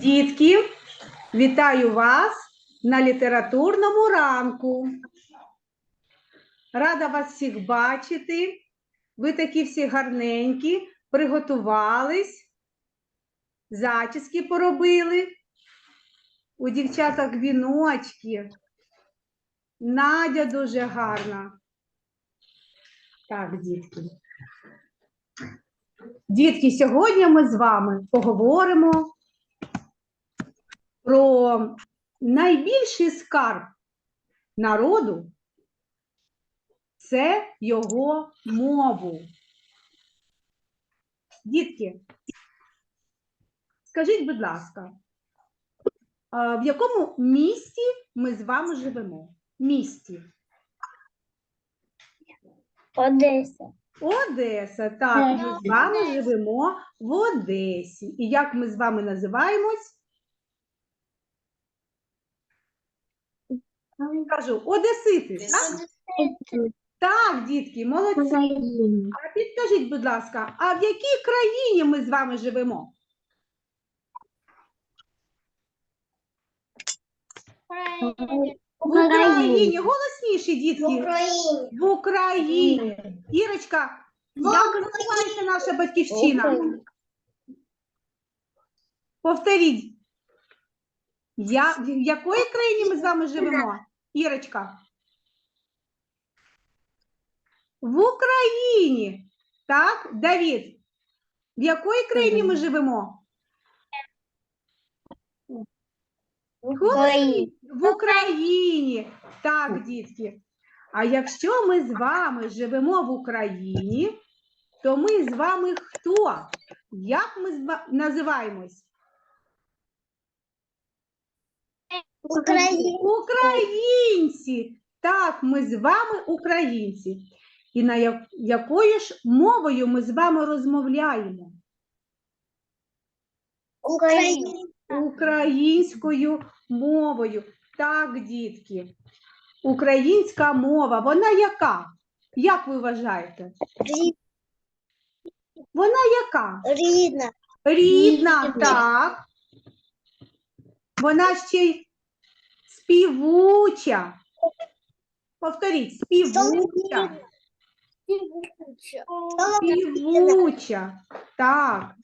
Дітки, вітаю вас на літературному ранку. Рада вас всіх бачити. Ви такі всі гарненькі, приготувались, зачіски поробили. У дівчаток віночки. Надя дуже гарна. Так, дітки. Дітки, сьогодні ми з вами поговоримо про найбільший скарб народу це його мову. Дітки, скажіть, будь ласка, в якому місті ми з вами живемо? Місті. Одеса. Одеса. Так, ми з вами живемо в Одесі. І як ми з вами називаємось? Кажу, Одесити. Так, так дітки, молодці. А підкажіть, будь ласка, а в якій країні ми з вами живемо? В Україні. Голосніші, дітки. В Україні. В Україні. Ірочка, як називається наша батьківщина? Повторіть. Я, в якої країні ми з вами живемо? Ірочка? В Україні. Так, Давід? В якої країні ми живемо? Україні. В Україні. Так, дітки. А якщо ми з вами живемо в Україні, то ми з вами хто? Як ми називаємось? Україна. Українці. Так, ми з вами українці. І на якою ж мовою ми з вами розмовляємо? Україна. Українською мовою. Так, дітки. Українська мова, вона яка? Як ви вважаєте? Вона яка? Рідна. Рідна, Рідна. так. Вона ще й співуча. Повторіть, співуча. співуча. Співуча. Так.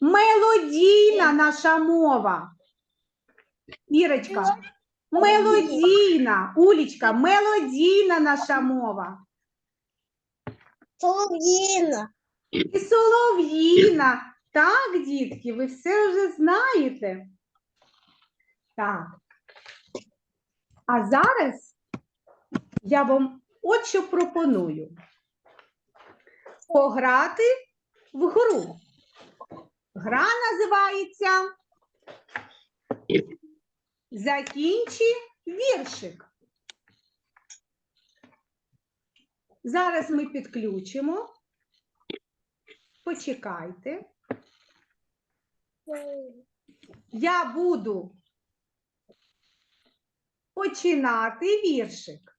Мелодійна наша мова. Ірочка. Мелодійна. Улічка, мелодійна наша мова. Солов'їна. І солов'їна. Так, дітки, ви все вже знаєте. Так. А зараз я вам от що пропоную. Пограти в гру. Гра називається Закінчи віршик. Зараз ми підключимо. Почекайте. Я буду починати віршик.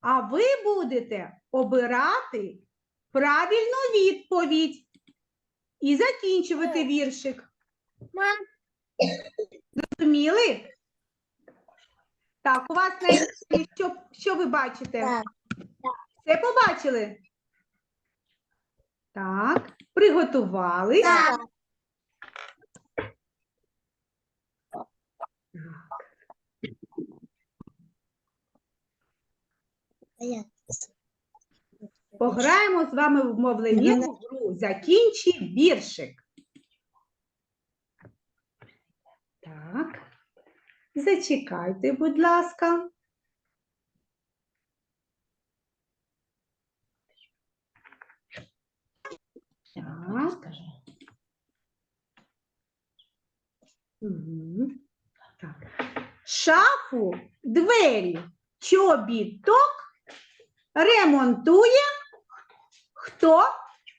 А ви будете обирати правильну відповідь і закінчувати віршик. Мам. Зрозуміли? Так, у вас на екрані що, що ви бачите? Все побачили? Так, приготувались. Так. Пограємо з вами в мовленнєву гру. Закінчи віршик. Так. Зачекайте, будь ласка. Так. Мгм. Так. Шафу, двері, чобіток ремонтує хто?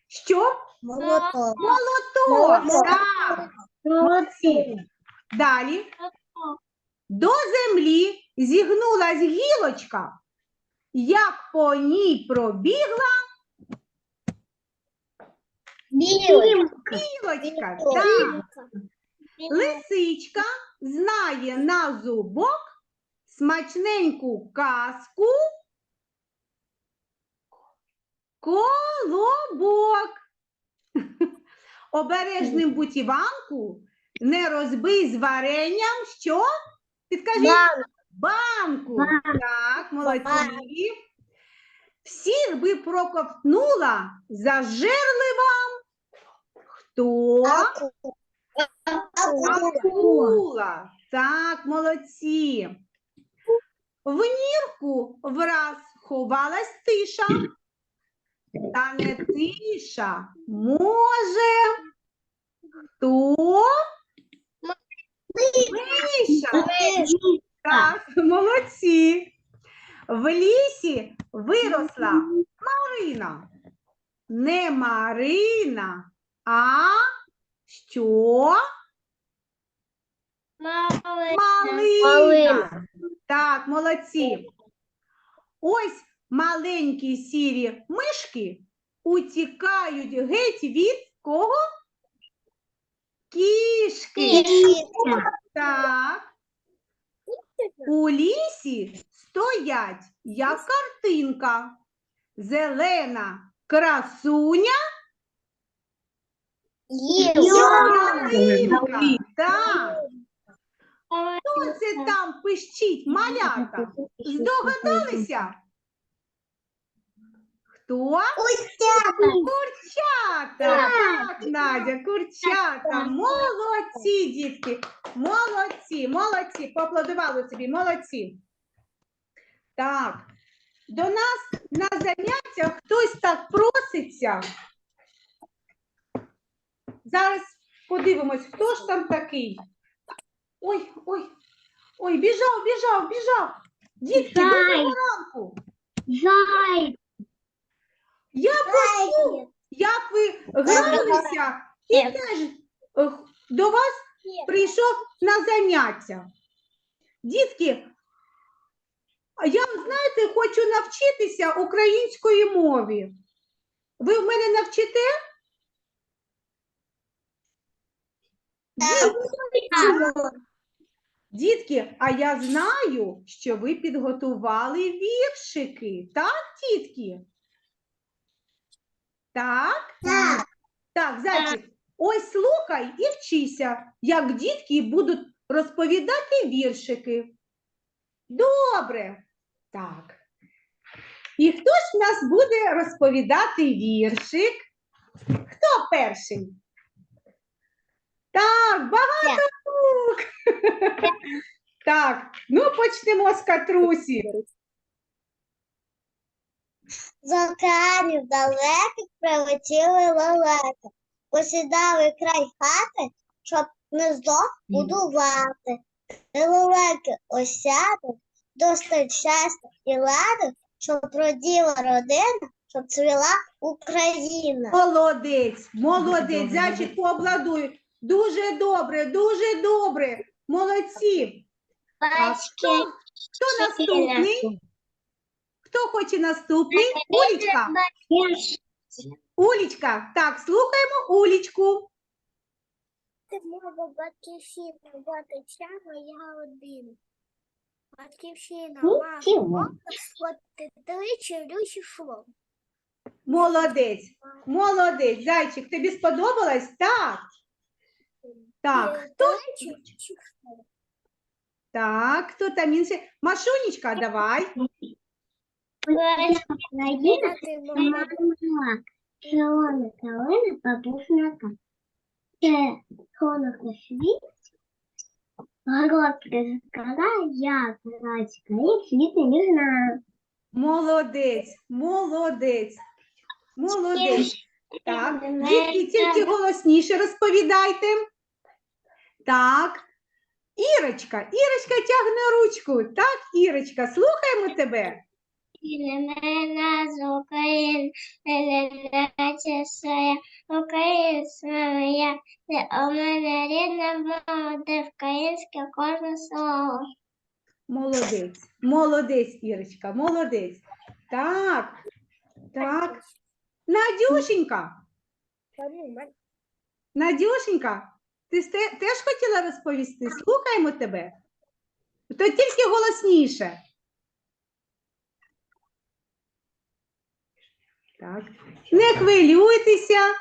Що? Молоток. Молоток. Молоток. Так. Молодці. Далі. До землі зігнулась гілочка. як по ній пробігла Білочка. білочка. Так. Лисичка знає на зубок смачненьку казку. Колобок. Обережним будь Іванку, не розбий з варенням, що? Підкажіть, банку. Так, молодці. Всіх би проковтнула зажерлива. Хто? Акула. Так, молодці. В нірку враз ховалась тиша. Та не тиша. Може. Хто? Миша. Так, молодці. В лісі виросла Марина. Не Марина, а що? Малина. Так, молодці. Ось маленькі сірі мишки утікають геть від кого? Кішки. Так. У лісі стоять, як картинка. Зелена красуня, ялинка. Так. Хто це там пищить, малята? Здогадалися? Хто? Курчата. Так, Надя, курчата. Молодці, дітки. Молодці, молодці. Поаплодували собі, молодці. Так. До нас на заняттях хтось так проситься. Зараз подивимось, хто ж там такий. Ой, ой, ой, біжав, біжав, біжав. Дітки, доброго ранку. Зай. Я почув, як ви гралися, і теж е, до вас прийшов на заняття. Дітки, я, знаєте, хочу навчитися української мові. Ви в мене навчите? Дітки, а я знаю, що ви підготували віршики, так, дітки? Так? Так. Так, зайчик, ось слухай і вчися, як дітки будуть розповідати віршики. Добре. Так. І хто ж в нас буде розповідати віршик? Хто перший? Так, багато рук. Так, ну почнемо з Катрусі. З океанів далеких прилетіли лелеки, посідали край хати, щоб гнездо будувати. І лелеки осядуть, достать щастя і лади, щоб родила родина, щоб цвіла Україна. Молодець, молодець, зайчик пообладуй. Дуже добре, дуже добре. Молодці. А хто, хто наступний? Хто хоче наступний? Улічка. Улічка. Так, слухаємо Улічку. Мова батьківщина, батьківщина, я один. Батьківщина, мама, тричі рючі шло. Молодець, молодець. Зайчик, тобі сподобалось? Так. Так, хто? Так, хто там інший? Машунечка, давай. Україна, Червона калина. Це сонце світ, Горобки закара, я зайчика, і світи не знаю. Молодець, молодець. Молодець. Так, дітки, тільки голосніше розповідайте. Так. Ірочка, Ірочка тягне ручку. Так, Ірочка, слухаємо тебе. Мене з України, передача своя, Україна своя, це у мене рідна мова, де українське кожне слово. Молодець, молодець, Ірочка, молодець. Так, так. Надюшенька, Надюшенька, ти теж хотіла розповісти? Слухаємо тебе. То тільки голосніше. Так. Не хвилюйтеся.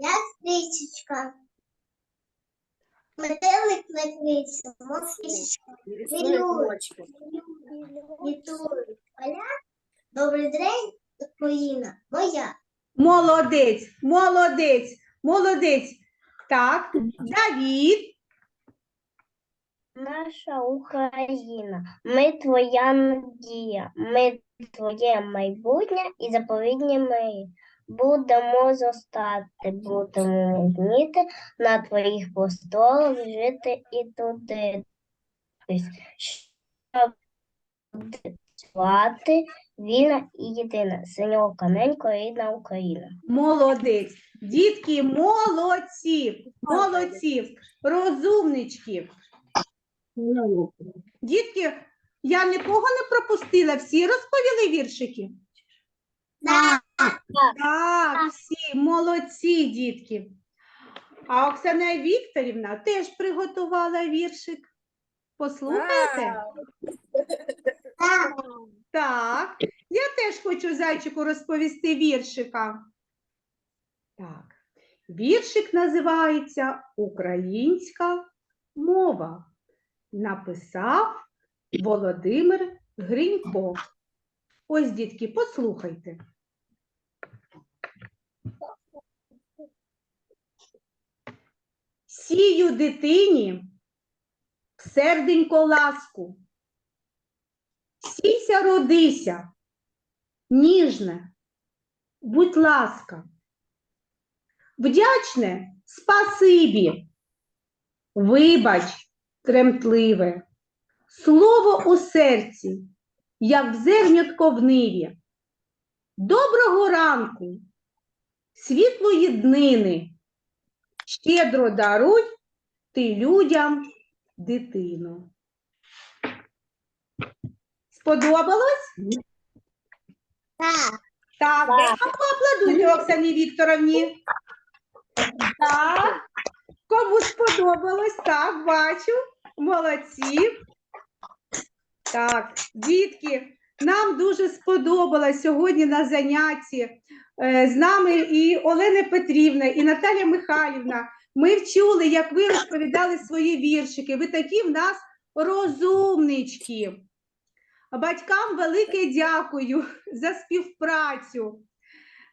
Я стрічечка. Метелик летиться, москвичка. Літують поля. Добрий день, Україна моя. Молодець, молодець, молодець. Так, Давід. Наша Україна, ми твоя надія, ми твоє майбутнє і заповідні мрії. Будемо зостати, будемо вміти на твоїх просторах жити і туди. Щоб звати вільна і єдина, синього каменько рідна Україна. Молодець. Дітки, молодці, молодці, розумнички. Дітки, я нікого не пропустила, всі розповіли віршики? Так, всі молодці, дітки. А Оксана Вікторівна теж приготувала віршик. Послухайте? Так, я теж хочу зайчику розповісти віршика. Так, віршик називається Українська мова. Написав Володимир Гринько. Ось, дітки, послухайте. Сію дитині серденько ласку. Сійся, родися, ніжне, будь ласка. Вдячне спасибі, вибач, тремтливе, слово у серці, як зернятко в ниві. Доброго ранку, світлої днини, щедро даруй ти людям дитину. Сподобалось? Так. Так, поаплодуйте Оксані Вікторовні. Так. Сподобалось, так, бачу. Молодці. Так, дітки, нам дуже сподобалось сьогодні на занятті е, з нами і Олена Петрівна, і Наталя Михайлівна. Ми вчули, як ви розповідали свої віршики. Ви такі в нас розумнички. Батькам велике дякую за співпрацю.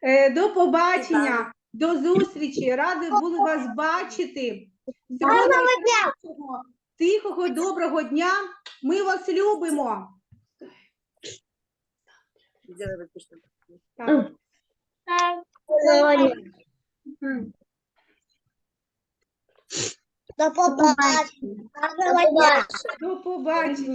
Е, До побачення, до зустрічі. Ради були вас бачити. Всього дня! тихого, доброго дня. Ми вас любимо. Так. До побачення. До побачення.